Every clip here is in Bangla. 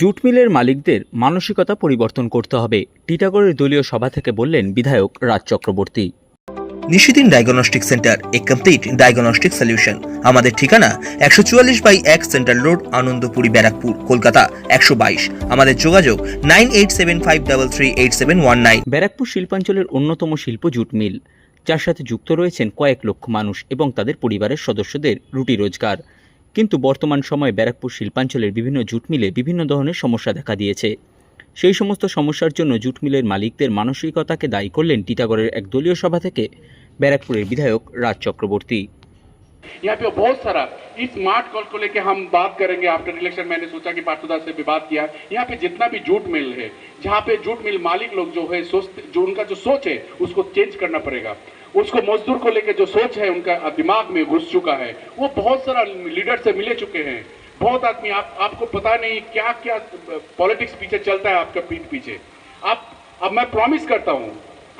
জুট মিলের মালিকদের মানসিকতা পরিবর্তন করতে হবে টিটাগড়ের দলীয় সভা থেকে বললেন বিধায়ক রাজ চক্রবর্তী। নিশিদিন ডায়াগনস্টিক সেন্টার এ কমপ্লিট ডায়াগনস্টিক সলিউশন আমাদের ঠিকানা একশো চুয়াল্লিশ বাই এক সেন্ট্রাল রোড আনন্দপুরি ব্যারাকপুর কলকাতা একশো বাইশ। আমাদের যোগাযোগ nine eight seven five double three eight seven one nine. Barrackpore শিল্পাঞ্চলের অন্যতম শিল্প জুট মিল। যার সাথে যুক্ত রয়েছেন কয়েক লক্ষ মানুষ এবং তাদের পরিবারের সদস্যদের রুটি রোজগার। কিন্তু বর্তমান সময়ে ব্যারাকপুর শিল্পাঞ্চলের বিভিন্ন জুট মিলে বিভিন্ন ধরনের সমস্যা দেখা দিয়েছে। সেই সমস্ত সমস্যার জন্য জুট মিলের মালিকদের মানসিকতাকে দায়ী করলেন টিটাগড়ের এক দলীয় সভা থেকে ব্যারাকপুরের বিধায়ক রাজ চক্রবর্তী। यहाँ पे बहुत सारा, इस स्मार्ट कॉल को लेके हम बात करेंगे। आफ्टर इलेक्शन मैंने सोचा कि पार्षद से भी बात किया। यहाँ पे जितना भी जूट मिल है, जहाँ पे जूट मिल मालिक लोग जो है सोच जो उनका जो सोच है, उसको चेंज करना पड़ेगा। उसको मजदूर को लेके जो सोच है, उनका दिमाग में घुस चुका है। वो बहुत सारा लीडर से मिले चुके हैं। बहुत आदमी, आप आपको पता नहीं क्या क्या पॉलिटिक्स पीछे चलता है आपका पीठ पीछे। आप अब मैं प्रॉमिस करता हूँ,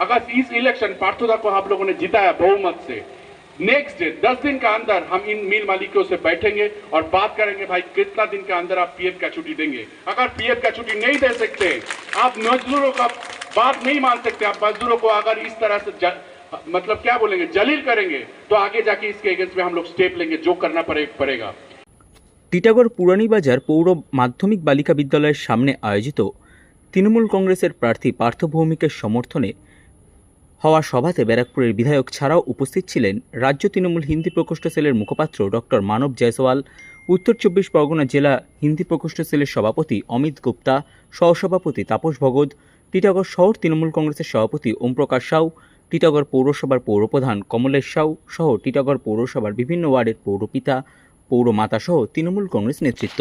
अगर इस इलेक्शन पार्थोदा को आप लोगों ने जिताया बहुमत से नेक्स्ट डे दस दिन का अंदर हम इन मिल मालिकों से बैठेंगे और बात करेंगे भाई कितना दिन के अंदर आप पीएफ का छुट्टी देंगे अगर पीएफ का छुट्टी नहीं दे सकते आप मजदूरों का बात नहीं मान सकते आप मजदूरों को अगर इस तरह से ज, मतलब क्या बोलेंगे जलील करेंगे तो आगे जाके इसके अगेंस्ट में हम लोग स्टेप लेंगे जो करना पड़े, पड़ेगा টিটাগড় পুরানীবাজার পৌর মাধ্যমিক বালিকা বিদ্যালয়ের সামনে আয়োজিত তৃণমূল কংগ্রেসের প্রার্থী পার্থ ভৌমিকের সমর্থনে হওয়া সভাতে ব্যারাকপুরের বিধায়ক ছাড়াও উপস্থিত ছিলেন রাজ্য তৃণমূল হিন্দি প্রকোষ্ঠ সেলের মুখপাত্র ডক্টর মানব জয়সওয়াল, উত্তর চব্বিশ পরগনা জেলা হিন্দি প্রকোষ্ঠ সেলের সভাপতি অমিত গুপ্তা, সহসভাপতি তাপস ভগত, টিটাগড় শহর তৃণমূল কংগ্রেসের সভাপতি ওমপ্রকাশ সাউ, টিটাগড় পৌরসভার পৌরপ্রধান কমলেশ সাউ সহ টিটাগড় পৌরসভার বিভিন্ন ওয়ার্ডের পৌরপিতা, পৌরমাতা সহ তৃণমূল কংগ্রেস নেতৃত্ব।